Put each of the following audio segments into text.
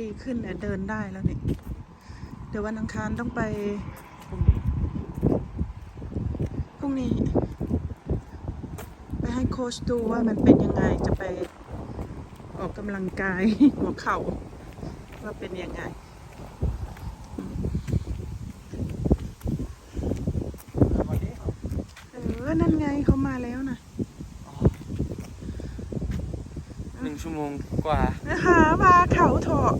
ดีขึ้นเนี่ยเดินได้แล้วนี่เดี๋ยววันอังคารต้องไปพรุ่งนี้ ไปให้โค้ชดูว่ามันเป็นยังไงจะไปออกกำลังกายหัวเข่าว่าเป็นยังไง เออ นั่นไงเขามาแล้วนะ หนึ่ งชั่วโมงกว่านะคะมาเขาเถอะ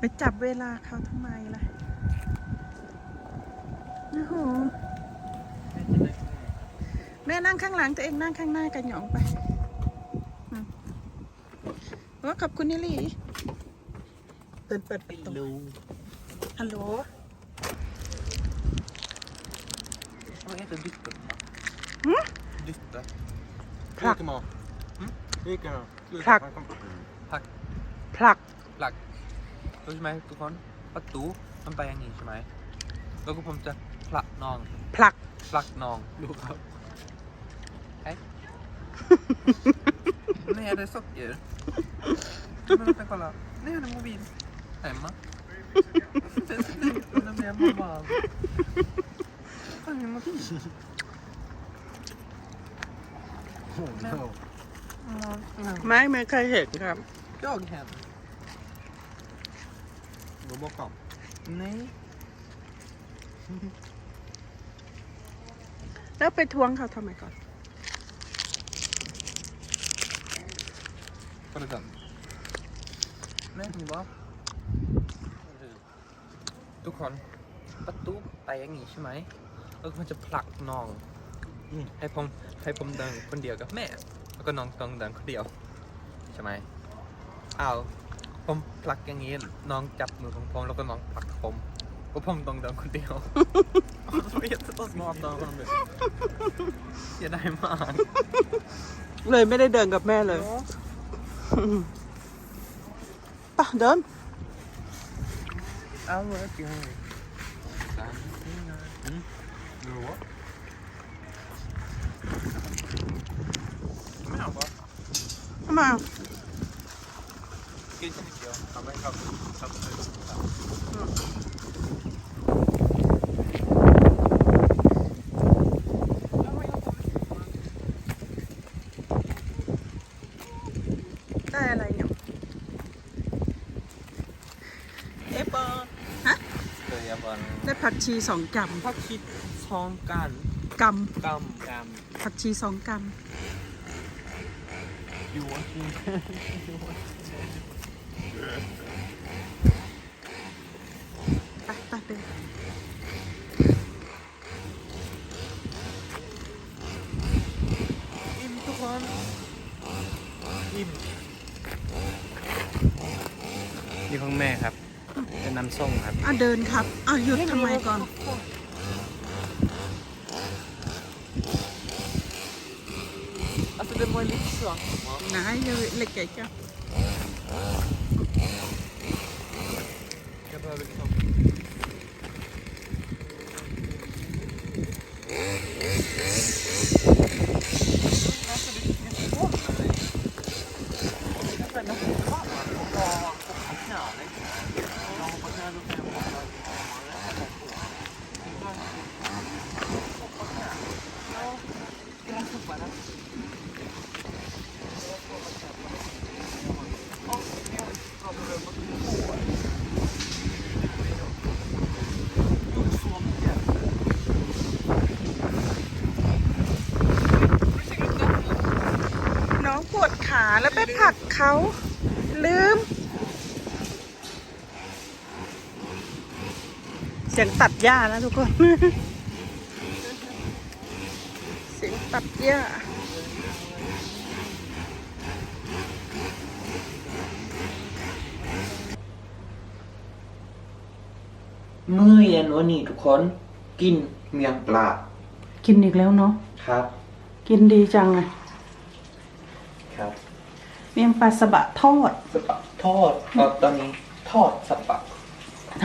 ไปจับเวลาเขาทำไมล่ะ โอ้โห แม่นั่งข้างหลังตัวเองนั่งข้างหน้ากันหยองไปอืมโอ้ขอบคุณนิลี่เปิดเปิดประตูฮัลโหล Vad heter dytter? Mm? Dytter. Plack. Vilken mat? Mm? Vilken då? Sluta, Plack. han kom- ผลักหลักรู้ใช่ไหมทุกคนประตูมันไปอย่างนี้ใช่ไหมแล้วก็ผมจะผลักน้องผลักผลักน้องดูครับไอ้ Nej, det är socker. Men vänta, kolla. Nej, det är mobil. Hemma. Det är så det blir mamma. Fan, min mobil. Oh, no. Ja, ไม่ไม่เคยเห็นครับ Jag hem. Gå bakom. Nej. แล้วไปทวงเขาทำไมก่อน Kolla den. Nej, ni bara. ทุกคนประตูไปอย่างนี้ใช่ไหมแล้วมันจะผลักน้องอืมให้ผมให้ผมเดินคนเดียวกับแม่ แล้วก็น้องต้องเดินคนเดียว ใช่ไหมอ้าวผมผลักอย่างนี้น้องจับมือของผมแล้วก็น้องผลักผมก็ผมต้องเดินคนเดียว Det var jättesmart av honom. เสียดายมาก เลยไม่ได้เดินกับแม่เลยปะเดินเอา เวิร์กอยู่สามสี่ห้า Nu då? Men han bara ทำไมอะ กิน så mycket. Ja, men kan kan du ได้อะไรเนี่ยเอปอฮะ เดี๋ยวบอล ได้ผัก ชีสองกพักคิดทองกันำกกำกำผักชีสองกำอยู่ว่าคิดำไปไปเดินอิ่มทุกคนอิ่มนี่ของแม่ครับ เป็นน้ำส้มครับ อะเดินครับอะหยุดทำไมก่อน Alltså det var lite så. นายเลยเล็กใหญ่จ้ะ Jag behöver liksom... Alltså det är jättesvårt för mig. Jag kan nästan ta den och bara hoppa knä liksom. Jag hoppar knä då kan jag hoppa Hoppa knä. Ja, jag måste hoppa den. Ja, jag pratar över på gjort så mycket. Får du se upp den? น้องปวดขาแล้วไปผลั กเขาลืม เสียงตัดหญ้านะทุกคน เสียงตัดหญ้ามื้อเย็นวันนี้ทุกคนกินเมียงปลา กินอีกแล้วเนาะครับ กินดีจังอะครับ เมียงปลาสบะทอด สปะทอดตอนตอนนี้ทอดสปะ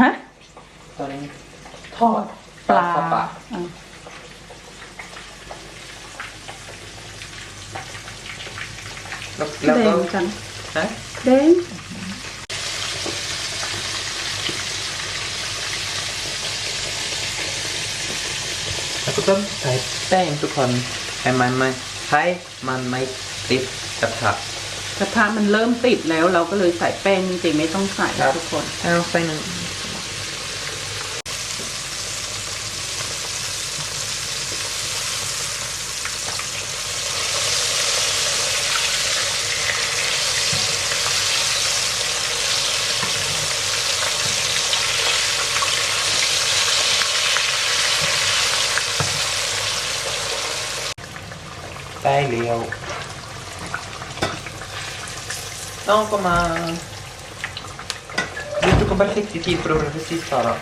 ฮะ ตอนนี้ทอดปลาสปะอะแล้วแล้วแดก็งจังฮะแดงแล้วก็ต้องใส่แป้งทุกคนให้มันไม่ให้มันไม่ติดกระทะ กระทะมันเริ่มติดแล้วเราก็เลยใส่แป้งจริงๆไม่ต้องใส่ครับ ทุกคน เอาใส่หนึ่งได้เร็ว น้องก็มา Du tog perfekt i tid för att vara precis Sara.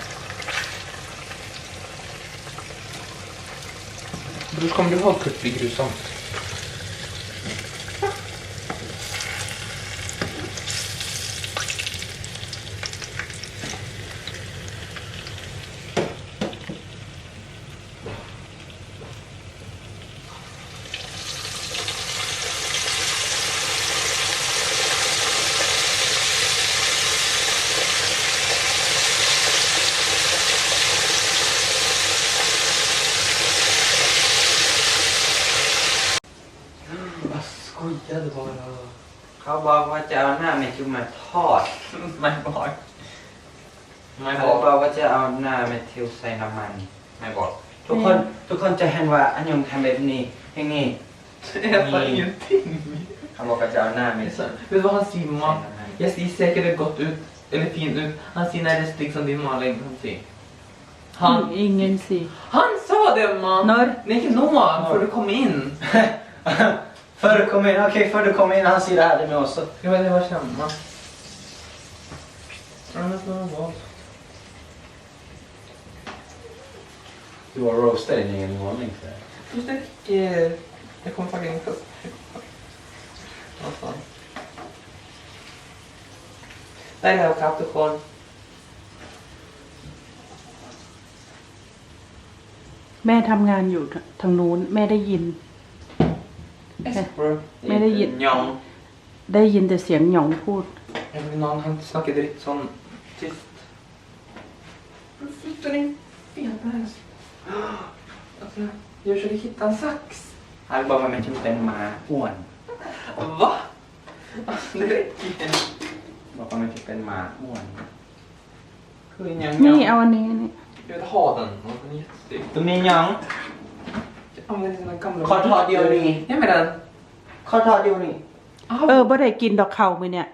Bror, kommer du ihåg Kurt blir grusom? Vad skojade bara. เขาบอกว่าจะเอาหน้าแม่ทิวมาทอด ไม่บอก ไม่เขาบอกบอกว่าจะเอาหน้าแม่ทิวใส่น้ำมัน ไม่บอกทุกคนทุกคนจะเห็นว่าอันยงทำแบบนี้อย่างนี้ Jag sa ingenting. เขาบอกว่าจะเอาหน้าแม่ Jag ทิว sa- Vet du vad han ใส่ simmar? น้ำมัน Jag ser säkert det gott ut, eller fint ut. Han ser när det sticks som din maling. Han ser. อืม Han, อีเงินสิ han sa det man! När? Nej, inte nå, för du kom in. För du kom in, okej för du kom in, han ser det här med oss. Jag vet inte vad känna. Annars var det vad. Du var roastad i ingen ordning. så här. Just det, eh, jag kommer faktiskt inte upp. Vad fan. ได้แล้วครับทุกคน แม่ทำงานอยู่ทางนู้น แม่ได้ยิน ไม่ได้ยิน Ja. ได้ยินแต่เสียงหยองพูด Jag vill någon han snackar direkt sån tyst. Varför flyttar din fenbärs? Alltså, jag försöker hitta en sax. เขาบอกว่าแม่ทิวเป็นหมาอ้วน Va? Alltså, det räcker. บอกว่าแม่ทิวเป็นหมาอ้วน Hur är den นี่เอาอันนี้นี่ Jag vill ha den. Den är jättesnygg. ตัวนี้ หยอง Jag använder sina gamla... Kort har det och ni. Ja, men den. เขาทอดอยู่นี่เออบ่ได้กินดอกเข่ามือเนี่ย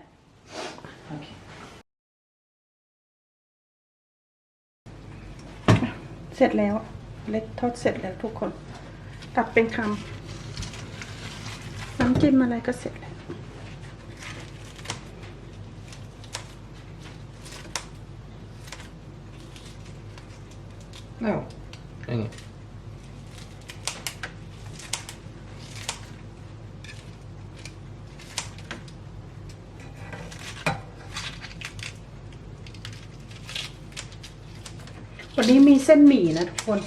เสร็จแล้ว เล็กทอดเสร็จแล้วทุกคนตัดเป็นคำน้ำจิ้มอะไรก็เสร็จแล้ว No. Inget. วั วันนี้มีเส้นหมี่นะทุกคน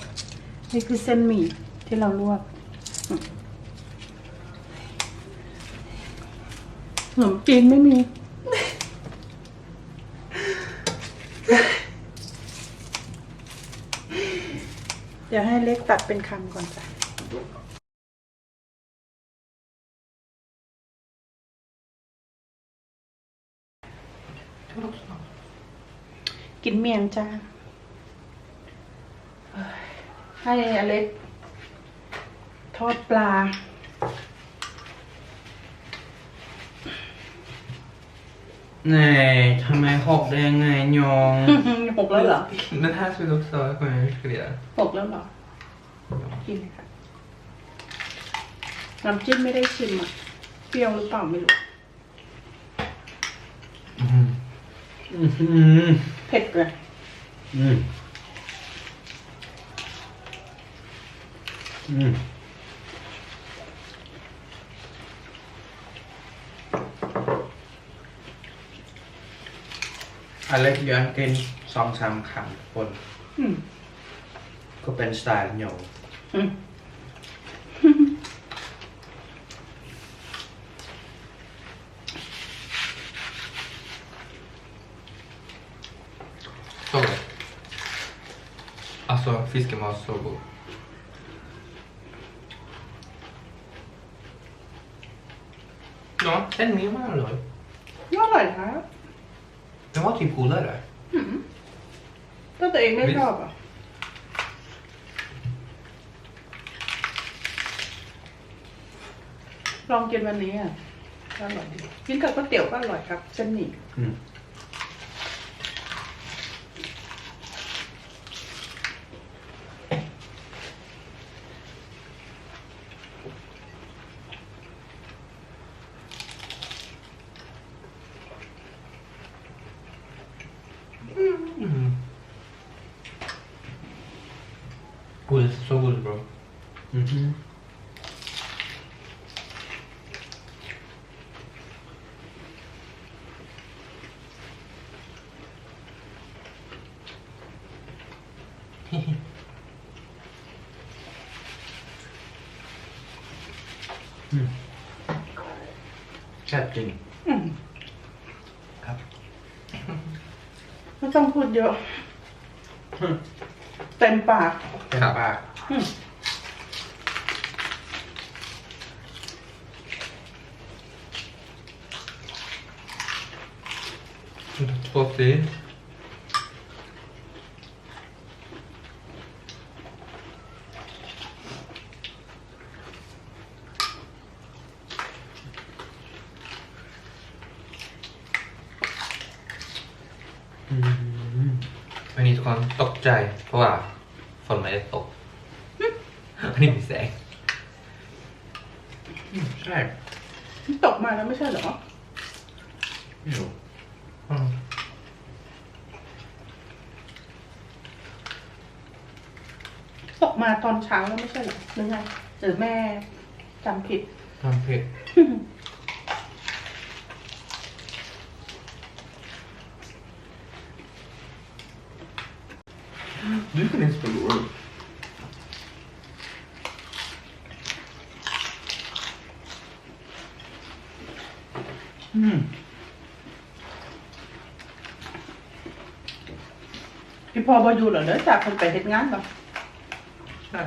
นี่คือเส้นหมี่ที่เราลวกขนมจีนไม่มี เดี๋ยวให้เล็กตัดเป็นคำก่อนจ้ะกินเมียงจ้า ให้อเล็ก ทอดปลา Nej, ta mig ihop det en gång. หกแล้วเหรอ Den här ska vi också ha. Jag kommer ihåg hur ska vi göra. หกแล้วเหรอ กินเลยค่ะน้ำจิ้มไม่ได้ชิมอะ เปรี้ยวหรือเปล่าไม่รู้ Mm. เผ็ดเลย Mm. Mm. Alex ย้อนกินสองสามคำคน อืมก็เป็นสไตล์เหนียวอืม Så gott. Alltså fisken var så god. Ja, den med var örolig. อร่อยครับ Den var typ godare. ถ้าตัวเองไม่ชอบอะ ลองกินวันนี้อะอร่อยดีกินกับก๋วยเตี๋ยวก็อร่อยครับเส้นหมี่ แซ่บจริง อืมครับ ไม่ต้องพูดเยอะเต็มปาก เต็มปากอืม Två till. Mm. อันนี้ทุกคนตกใจ เพราะว่าฝนไม่ได้ตก อันนี้มีแสง Mm, ใช่ ตกมาแล้วไม่ใช่เหรอ อยู่ ตก มาตอนเช้าแล้วไม่ใช่เหรอหรือไงหรือแม่จำผิด ทำเผ็ด Du kan inte spela roll. อืมพี่พอบอยู่เหรอเด้อจากคนไปเฮ็ดงานเหรอ ใช่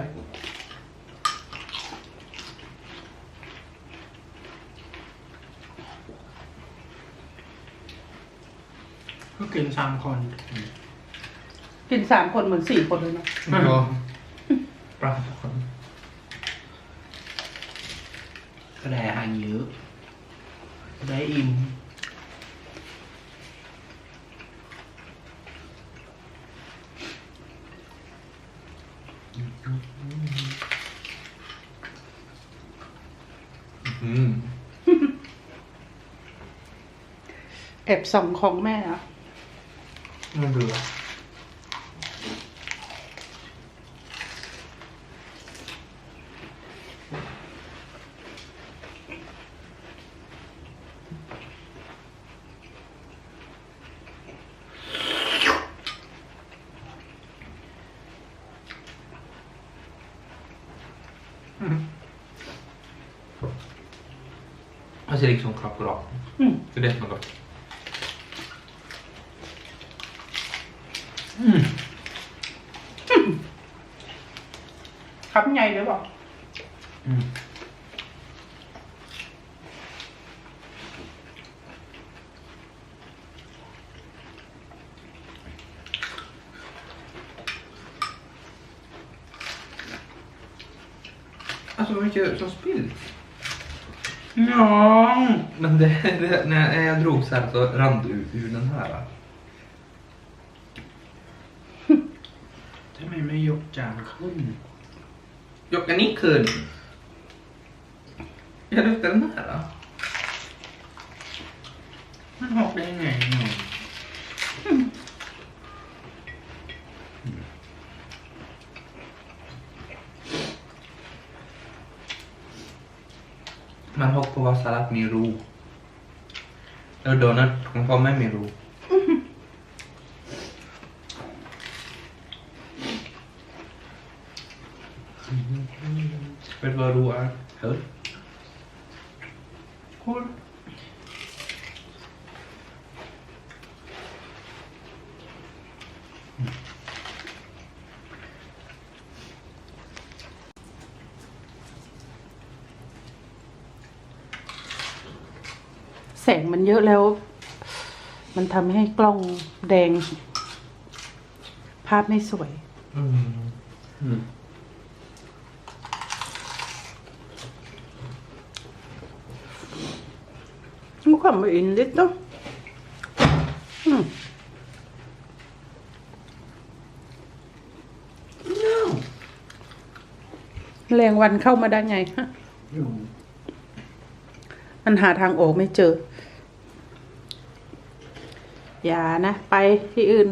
ก็กินสามคน กินสามคนเหมือนสี่คนเลยเนาะ Ja. ปลาคนก็ได้อาหารเยอะก็ได้อิ่ม Mm. แอบส่องของแม่อะ Men du då? มัน ser liksom krockrock. อืม Det är det som är gott. อื ม ครับไงหรือเปล่า อืม Alltså vad mycket som spills. น้อง Men det, det, när jag drog så här så rann det ur, ur den här. จานขึ้น ยกอันนี้ขึ้นยกเต็มหน้าเหรอมันหกได้ไงหนูมันหกเพราะว่าสลัดมีรูแล้วโดนัทของพ่อไม่มีรู รูอะเฮ้ย cool แสงมันเยอะแล้ว มันทำให้กล้องแดง ภาพไม่สวย อืม Mm. Nu kommer in lite. Mm. No. แรงวันเข้ามาได้ไงฮะ Jo. มันหาทางออกไม่เจอ อย่านะ ไปที่อื่น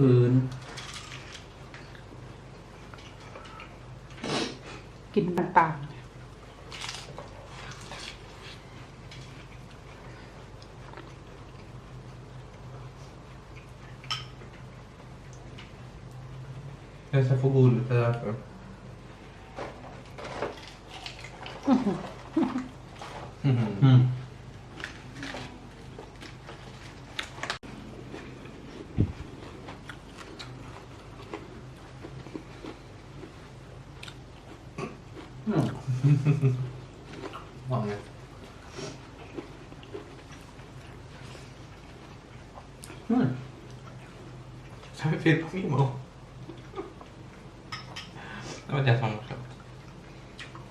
อื่น กินต่าง Jag är så för god lite därför. Mm. Mm. Vanligt. Mm. Så är det fel på Mimo. Det var det som var så.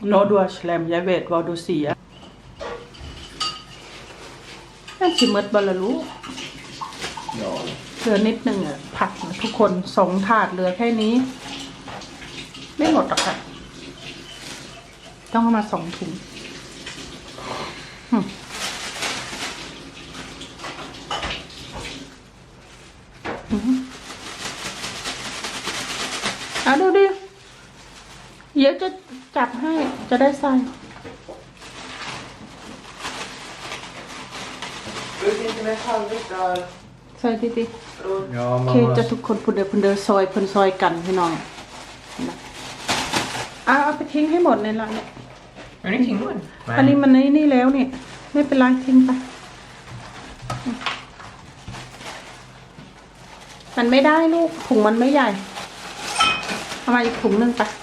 โนดัวแชลมยายเวทวอดูเสียนั่นชิมดบอลลูเหลือนิดหนึ่งอะผักทุกคนสองถาดเหลือแค่นี้ ไม่หมดหรอกค่ะ ต้องมาสองถุงอืมอืมอะดูดิเดี๋ยวจะ จับให้จะได้ใส่ Du vet inte med tallrik där. ใส่ดิดิ Ja, โอเคจะทุกคนพูดเดินพูดเดินซอยเพิ่นซอยกันพี่น้องนะอะเอาไปทิ้งให้หมดในละเนี่ย Är det ingenting då? อันนี้มันในนี่แล้วเนี่ยไม่เป็นไรทิ้งไปอืมมันไม่ได้ลูกถุงมันไม่ใหญ่เอามาอีกถุงหนึงไปโอ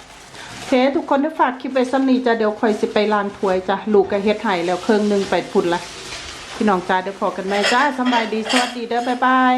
เคทุกคนที่ฝากคลิปไว้ซ้ำนี้จ้ะเดี๋ยวคอยสิไปล้านถวยจ้ะลูกก็เฮ็ดไห่แล้วเครื่องหนึงไปพุ่นละพี่น้องจ้าเดี๋ยวพอกันไหมจ้าสบายดีสวัสดีเด้อบ๊ายบาย